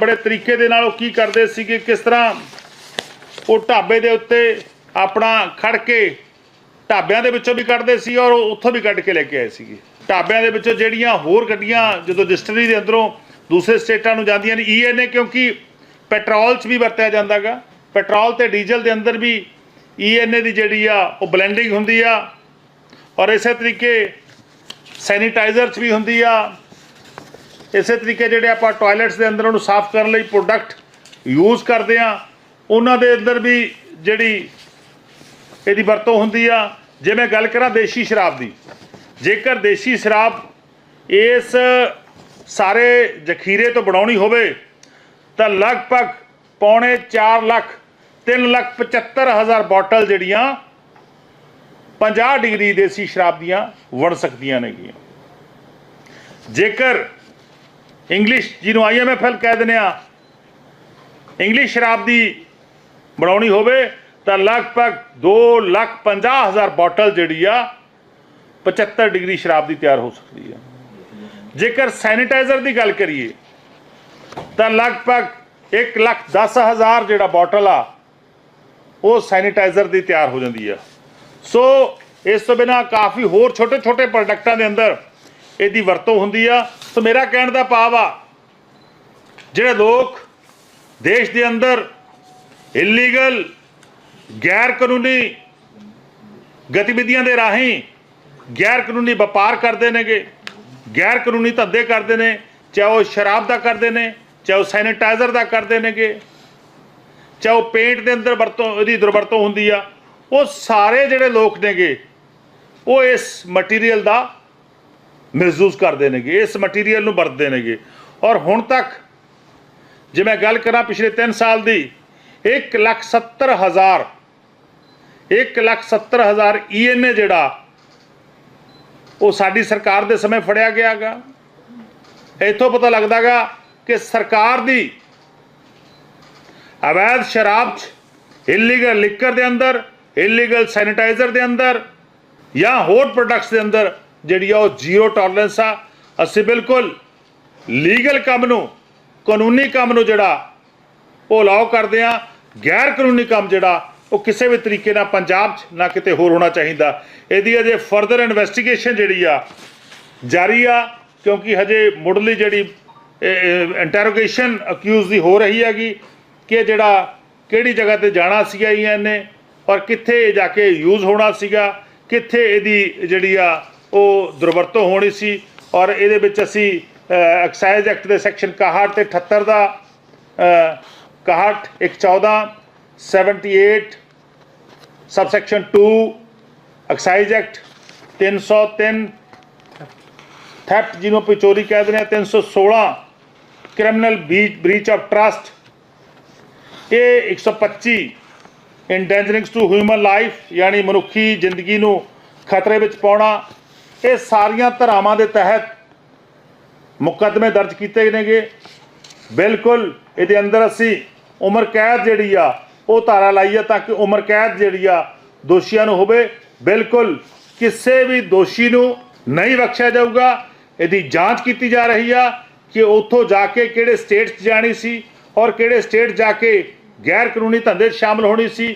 ਬੜੇ ਤਰੀਕੇ ਦੇ ਨਾਲ ਉਹ ਕੀ ਕਰਦੇ ਸੀਗੇ ਕਿਸ ਤਰ੍ਹਾਂ ਉਹ ਢਾਬੇ ਦੇ ਉੱਤੇ ਆਪਣਾ ਖੜ ਕੇ ਢਾਬਿਆਂ ਦੇ ਵਿੱਚੋਂ ਵੀ ਕੱਢਦੇ ਸੀ ਔਰ ਉਹ ਉੱਥੋਂ ਵੀ ਕੱਢ ਕੇ ਲੈ ਕੇ ਆਏ ਸੀਗੇ। ਢਾਬਿਆਂ ਦੇ ਵਿੱਚੋਂ ਜਿਹੜੀਆਂ ਹੋਰ ਗੱਡੀਆਂ ਜਦੋਂ ਡਿਸਟਿਲਰੀ ਦੇ ਅੰਦਰੋਂ ਦੂਸਰੇ ਸਟੇਟਾਂ ਨੂੰ ਜਾਂਦੀਆਂ ਨੇ ਈਐਨਏ ਕਿਉਂਕਿ ਪੈਟਰੋਲ 'ਚ ਵੀ ਵਰਤਿਆ ਜਾਂਦਾਗਾ ਪੈਟਰੋਲ ਤੇ ਡੀਜ਼ਲ ਦੇ ਅੰਦਰ ਵੀ ਈਐਨਏ ਦੀ ਜਿਹੜੀ ਆ, ਉਹ ਬਲੈਂਡਿੰਗ ਹੁੰਦੀ ਆ। ਔਰ ਇਸੇ ਤਰੀਕੇ ਸੈਨੀਟਾਈਜ਼ਰ 'ਚ ਵੀ ਹੁੰਦੀ ਆ। ਇਸੇ ਤਰੀਕੇ ਜਿਹੜੇ ਆਪਾਂ ਟਾਇਲਟਸ ਦੇ ਅੰਦਰ ਉਹਨੂੰ ਸਾਫ਼ ਕਰਨ ਲਈ ਪ੍ਰੋਡਕਟ ਯੂਜ਼ ਕਰਦੇ ਆ ਉਹਨਾਂ ਦੇ ਅੰਦਰ ਵੀ ਜਿਹੜੀ ਇਹਦੀ ਵਰਤੋਂ ਹੁੰਦੀ ਆ, ਜੇ ਮੈਂ ਗੱਲ ਕਰਾਂ ਦੇਸ਼ੀ ਸ਼ਰਾਬ ਦੀ, ਜੇਕਰ ਦੇਸ਼ੀ ਸ਼ਰਾਬ ਇਸ ਸਾਰੇ ਜ਼ਖੀਰੇ ਤੋਂ ਬਣਾਉਣੀ ਹੋਵੇ, ਤਾਂ ਲਗਭਗ ਪੌਣੇ 4 ਲੱਖ 3 ਲੱਖ 75 ਹਜ਼ਾਰ ਬੋਟਲ ਜਿਹੜੀਆਂ 50 ਡਿਗਰੀ ਦੇਸੀ ਸ਼ਰਾਬ ਦੀਆਂ ਬਣ ਸਕਦੀਆਂ ਨੇਗੀਆਂ। ਜੇਕਰ ਇੰਗਲਿਸ਼ ਜਿਹਨੂੰ ਆਈਐਮਐਫਐਲ ਕਹਿ ਦਿੰਦੇ ਆ ਇੰਗਲਿਸ਼ ਸ਼ਰਾਬ ਦੀ ਬਣਾਉਣੀ ਹੋਵੇ ਤਾਂ ਲਗਭਗ 2 ਲੱਖ 50 ਹਜ਼ਾਰ ਬੋਟਲ ਜਿਹੜੀ ਆ 75 ਡਿਗਰੀ ਸ਼ਰਾਬ ਦੀ ਤਿਆਰ ਹੋ ਸਕਦੀ ਆ। ਜੇਕਰ ਸੈਨੀਟਾਈਜ਼ਰ ਦੀ ਗੱਲ ਕਰੀਏ, ਤਾਂ ਲਗਭਗ 1 ਲੱਖ 10 ਹਜ਼ਾਰ ਜਿਹੜਾ ਬੋਟਲ ਆ, ਉਹ ਸੈਨੀਟਾਈਜ਼ਰ ਦੀ ਤਿਆਰ ਹੋ ਜਾਂਦੀ ਆ। ਸੋ ਇਸ ਤੋਂ ਬਿਨਾ ਕਾਫੀ ਹੋਰ ਛੋਟੇ ਛੋਟੇ ਪ੍ਰੋਡਕਟਾਂ ਦੇ ਅੰਦਰ ਇਹਦੀ ਵਰਤੋਂ ਹੁੰਦੀ ਆ। ਸੋ ਮੇਰਾ ਕਹਿਣ ਦਾ ਭਾਵ ਆ, ਜਿਹੜੇ ਲੋਕ ਦੇਸ਼ ਦੇ ਅੰਦਰ ਇਲੀਗਲ ਗੈਰ ਕਾਨੂੰਨੀ ਗਤੀਵਿਧੀਆਂ ਦੇ ਰਾਹੀਂ ਗੈਰ ਕਾਨੂੰਨੀ ਵਪਾਰ ਕਰਦੇ ਨੇਗੇ ਗੈਰ ਕਾਨੂੰਨੀ ਧੰਦੇ ਕਰਦੇ ਨੇ, ਚਾਹੇ ਉਹ ਸ਼ਰਾਬ ਦਾ ਕਰਦੇ ਨੇ, ਚਾਹੇ ਉਹ ਸੈਨੀਟਾਈਜ਼ਰ ਦਾ ਕਰਦੇ ਨੇਗੇ, ਚਾਹੇ ਉਹ ਪੇਂਟ ਦੇ ਅੰਦਰ ਵਰਤੋਂ, ਇਹਦੀ ਦੁਰਵਰਤੋਂ ਹੁੰਦੀ ਆ, ਉਹ ਸਾਰੇ ਜਿਹੜੇ ਲੋਕ ਨੇਗੇ, ਉਹ ਇਸ ਮਟੀਰੀਅਲ ਦਾ ਮਹਿਸੂਸ ਕਰਦੇ ਨੇਗੇ, ਇਸ ਮਟੀਰੀਅਲ ਨੂੰ ਵਰਤਦੇ ਨੇਗੇ। ਔਰ ਹੁਣ ਤੱਕ ਜੇ ਮੈਂ ਗੱਲ ਕਰਾਂ ਪਿਛਲੇ 3 ਸਾਲ ਦੀ 1 ਲੱਖ 70 ਹਜ਼ਾਰ 1 ਲੱਖ 70 ਹਜ਼ਾਰ ਈਐਨਏ ਜਿਹੜਾ, ਉਹ ਸਾਡੀ ਸਰਕਾਰ ਦੇ ਸਮੇਂ ਫੜਿਆ ਗਿਆਗਾ। ਇੱਥੋਂ ਪਤਾ ਲੱਗਦਾਗਾ ਕਿ ਸਰਕਾਰ ਦੀ ਅਵੈਧ ਸ਼ਰਾਬ 'ਚ ਇਲੀਗਲ ਲਿਕਰ ਦੇ ਅੰਦਰ ਇਲੀਗਲ ਸੈਨੀਟਾਈਜ਼ਰ ਦੇ ਅੰਦਰ ਜਾਂ ਹੋਰ ਪ੍ਰੋਡਕਟਸ ਦੇ ਅੰਦਰ ਜਿਹੜੀ ਆ ਉਹ ਜ਼ੀਰੋ ਟੋਲਰੈਂਸ ਆ। ਅਸੀਂ ਬਿਲਕੁਲ ਲੀਗਲ ਕੰਮ ਨੂੰ, ਕਾਨੂੰਨੀ ਕੰਮ ਨੂੰ ਜਿਹੜਾ ਉਹ ਅਲਾਉ ਕਰਦੇ ਆ। ਗੈਰ ਕਾਨੂੰਨੀ ਕੰਮ ਜਿਹੜਾ ਉਹ ਕਿਸੇ ਵੀ ਤਰੀਕੇ ਨਾਲ ਪੰਜਾਬ 'ਚ ਨਾ ਕਿਤੇ ਹੋਰ ਹੋਣਾ ਚਾਹੀਦਾ। ਇਹਦੀ ਅਜੇ ਫਰਦਰ ਇਨਵੈਸਟੀਗੇਸ਼ਨ ਜਿਹੜੀ ਆ ਜਾਰੀ ਆ, ਕਿਉਂਕਿ ਹਜੇ ਮੁੱਢਲੀ ਜਿਹੜੀ ਇੰਟਰੋਗੇਸ਼ਨ ਅਕਿਊਜ਼ ਦੀ ਹੋ ਰਹੀ ਹੈਗੀ ਕਿ ਜਿਹੜਾ ਕਿਹੜੀ ਜਗ੍ਹਾ ਤੇ ਜਾਣਾ ਸੀਗਾ ਇਹਨੇ ਔਰ ਕਿੱਥੇ ਇਹ ਜਾ ਕੇ ਯੂਜ਼ ਹੋਣਾ ਸੀਗਾ, ਕਿੱਥੇ ਇਹਦੀ ਜਿਹੜੀ ਆ ਉਹ ਦੁਰਵਰਤੋਂ ਹੋਣੀ ਸੀ ਔਰ ਇਹਦੇ ਵਿੱਚ ਅਸੀਂ ਐਕਸਾਈਜ਼ ਐਕਟ ਦੇ ਸੈਕਸ਼ਨ 61 ਤੇ 78 ਦਾ ਅ, 61 114 78 ਸਬਸੈਕਸ਼ਨ 2 ਐਕਸਾਈਜ਼ ਐਕਟ 303 ਥੈਫਟ ਜਿਹਨੂੰ ਆਪਾਂ ਚੋਰੀ ਕਹਿ ਦਿੰਦੇ ਆ 316 ਕ੍ਰਿਮੀਨਲ ਬ੍ਰੀਚ ਆਫ ਟਰਸਟ ਇਹ 125 ਇੰਡੈਂਜਰਿੰਗਸ ਟੂ ਹਿਊਮਨ ਲਾਈਫ ਯਾਨੀ ਮਨੁੱਖੀ ਜ਼ਿੰਦਗੀ ਨੂੰ ਖਤਰੇ ਵਿੱਚ ਪਾਉਣਾ ਇਹ ਸਾਰੀਆਂ ਧਾਰਾਵਾਂ ਦੇ ਤਹਿਤ ਮੁਕੱਦਮੇ ਦਰਜ ਕੀਤੇ ਨੇਗੇ। ਬਿਲਕੁਲ, ਇਹਦੇ ਅੰਦਰ ਅਸੀਂ ਉਮਰ ਕੈਦ ਜਿਹੜੀ ਆ, ਉਹ ਧਾਰਾ ਲਾਈ ਆ ਤਾਂ ਕਿ ਉਮਰ ਕੈਦ ਜਿਹੜੀ ਆ ਦੋਸ਼ੀਆਂ ਨੂੰ ਹੋਵੇ। ਬਿਲਕੁਲ, ਕਿਸੇ ਵੀ ਦੋਸ਼ੀ ਨੂੰ ਨਹੀਂ ਬਖਸ਼ਿਆ ਜਾਊਗਾ। ਇਹਦੀ ਜਾਂਚ ਕੀਤੀ ਜਾ ਰਹੀ ਆ ਕਿ ਉੱਥੋਂ ਜਾ ਕੇ ਕਿਹੜੇ ਸਟੇਟ 'ਚ ਜਾਣੀ ਸੀ ਔਰ ਕਿਹੜੇ ਸਟੇਟ ਜਾ ਕੇ ਗੈਰ ਕਾਨੂੰਨੀ ਧੰਦੇ 'ਚ ਸ਼ਾਮਲ ਹੋਣੀ ਸੀ।